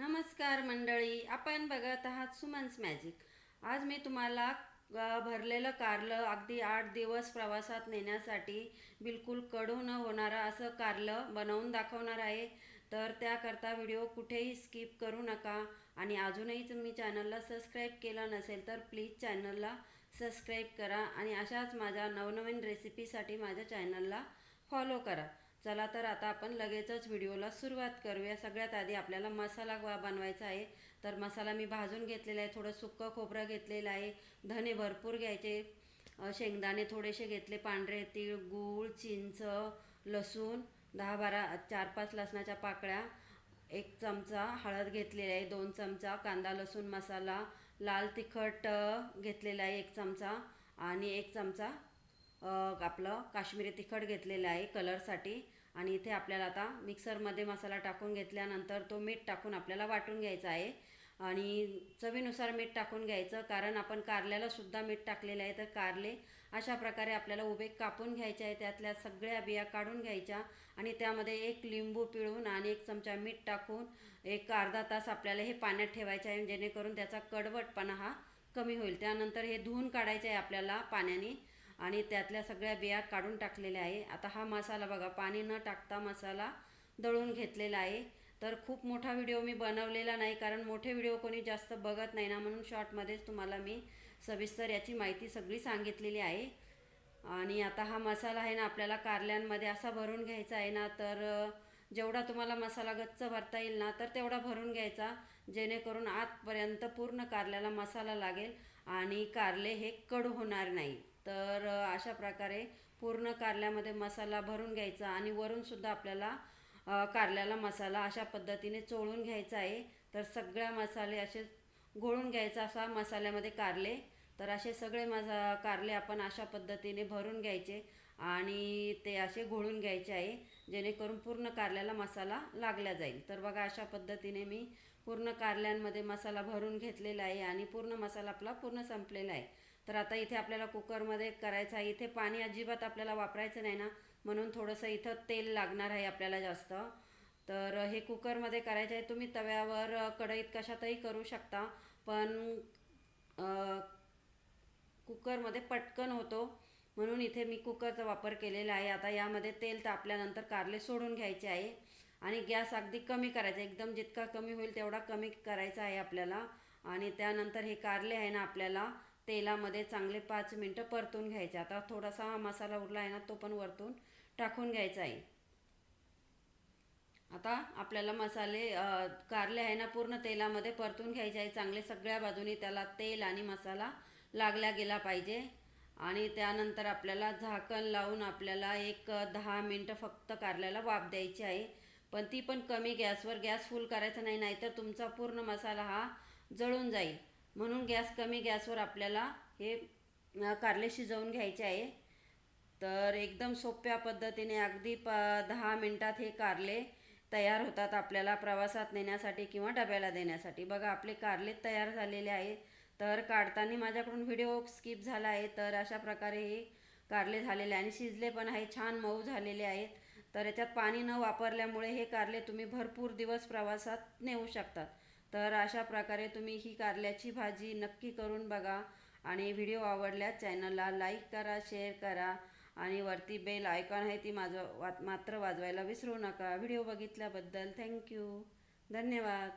नमस्कार मंडळी आपण बघत आहात सुमन्स मॅजिक. आज मी तुम्हाला भरलेलं कारलं अगदी आठ दिवस प्रवासात नेण्यासाठी बिलकुल कडू न होणारं असं कारलं बनवून दाखवणार आहे. तर त्याकरता व्हिडिओ कुठेही स्किप करू नका आणि अजूनही तुम्ही चॅनलला सबस्क्राईब केलं नसेल तर प्लीज चॅनलला सबस्क्राईब करा आणि अशाच माझ्या नवनवीन रेसिपीसाठी माझ्या चॅनलला फॉलो करा. चला तर आता आपण लगेचच व्हिडिओला सुरुवात करूया. सगळ्यात आधी आपल्याला मसाला ब- बनवायचा आहे. तर मसाला मी भाजून घेतलेला आहे. थोडं सुक्कं खोबरं घेतलेलं आहे. धने भरपूर घ्यायचे. शेंगदाणे थोडेसे घेतले. पांढरे तीळ गूळ चिंच लसूण दहा बारा चार पाच लसणाच्या पाकळ्या एक चमचा हळद घेतलेली आहे. दोन चमचा कांदा लसूण मसाला लाल तिखट घेतलेला आहे. एक चमचा आणि एक चमचा आपलं काश्मीरी तिखट घेतलेलं आहे कलरसाठी. आणि इथे आपल्याला आता मिक्सरमध्ये मसाला टाकून घेतल्यानंतर तो मीठ टाकून आपल्याला वाटून घ्यायचा आहे. आणि चवीनुसार मीठ टाकून घ्यायचं कारण आपण कारल्याला सुद्धा मीठ टाकलेलं आहे. तर कारले अशा प्रकारे आपल्याला उभे कापून घ्यायचे आहे. त्यातल्या सगळ्या बिया काढून घ्यायच्या आणि त्यामध्ये एक लिंबू पिळून आणि एक चमचा मीठ टाकून एक अर्धा तास आपल्याला हे पाण्यात ठेवायचे आहे. जेणेकरून त्याचा कडवटपणा हा कमी होईल. त्यानंतर हे धुवून काढायचं आहे आपल्याला पाण्याने. आणि त्यातल्या सगळ्या बिया काढून टाकलेल्या आहे. आता हा मसाला बघा पाणी न टाकता मसाला दळून घेतलेला आहे. तर खूप मोठा व्हिडिओ मी बनवलेला नाही कारण मोठे व्हिडिओ कोणी जास्त बघत नाही ना म्हणून शॉर्टमध्येच तुम्हाला मी सविस्तर याची माहिती सगळी सांगितलेली आहे. आणि आता हा मसाला आहे ना आपल्याला कारल्यांमध्ये असा भरून घ्यायचा आहे ना तर जेवढा तुम्हाला मसाला गच्च भरता येईल ना तर तेवढा भरून घ्यायचा जेणेकरून आतपर्यंत पूर्ण कारल्याला मसाला लागेल आणि कारले हे कडू होणार नाही. तर अशा प्रकारे पूर्ण कारल्यामध्ये मसाला भरून घ्यायचा आणि वरूनसुद्धा आपल्याला कारल्याला मसाला अशा पद्धतीने चोळून घ्यायचा आहे. तर सगळ्या मसाले असे घोळून घ्यायचा असा मसाल्यामध्ये कारले. तर असे सगळे मसा कारले आपण अशा पद्धतीने भरून घ्यायचे आणि ते असे घोळून घ्यायचे आहे जेणेकरून पूर्ण कारल्याला मसाला लागला जाईल. तर बघा अशा पद्धतीने मी पूर्ण कारल्यांमध्ये मसाला भरून घेतलेला आहे आणि पूर्ण मसाला आपला पूर्ण संपलेला आहे. तर आता इथे आपल्याला कुकरमध्ये करायचं आहे. इथे पाणी अजिबात आपल्याला वापरायचं नाही ना. म्हणून थोडंसं इथं तेल लागणार आहे आपल्याला जास्त. तर हे कुकरमध्ये करायचं आहे. तुम्ही तव्यावर कढईत कशातही करू शकता. पण कुकरमध्ये पटकन होतो. म्हणून इथे मी कुकरचा वापर केलेला आहे. आता यामध्ये तेल तापल्यानंतर कारले सोडून घ्यायचे आहे. आणि गॅस अगदी कमी करायचा एकदम जितका कमी होईल तेवढा कमी करायचा आहे आपल्याला. आणि त्यानंतर हे कारले आहे ना आपल्याला तेलामध्ये चांगले पाच मिनटं परतून घ्यायचे. आता थोडासा हा मसाला उरला आहे ना तो पण वरतून टाकून घ्यायचा आहे. आता आपल्याला मसाले कारले आहे ना पूर्ण तेलामध्ये परतून घ्यायचे आहे. चांगले सगळ्या बाजूनी त्याला तेल आणि मसाला लागला गेला पाहिजे. आणि त्यानंतर आपल्याला झाकण लावून आपल्याला एक दहा मिनटं फक्त कारल्याला वाफ द्यायची आहे. पण ती पण कमी गॅसवर गॅस फुल करायचा नाही नाहीतर तुमचा पूर्ण मसाला हा जळून जाईल. म्हणून गॅस कमी गॅसवर आपल्याला हे कारले शिजवून घ्यायचे आहे. तर एकदम सोप्या पद्धतीने अगदी प दहा मिनटात हे कारले तयार होतात आपल्याला प्रवासात नेण्यासाठी किंवा डब्याला देण्यासाठी. बघा आपले कारले तयार झालेले आहे. तर काढताना माझ्याकडून व्हिडिओ स्किप झाला आहे तर अशा प्रकारे हे कारले झालेले आहे आणि शिजले पण आहे छान मऊ झालेले आहेत. तर याच्यात पाणी न वापरल्यामुळे हे कारले तुम्ही भरपूर दिवस प्रवासात नेऊ शकतात तर अशा प्रकारे तुम्ही ही कारल्याची भाजी नक्की करून बघा आणि व्हिडिओ आवडल्यास चॅनलला लाईक करा शेअर करा आणि वरती बेल आयकॉन आहे ती माझं वा मात्र वाजवायला विसरू नका. व्हिडिओ बघितल्याबद्दल थँक्यू. धन्यवाद.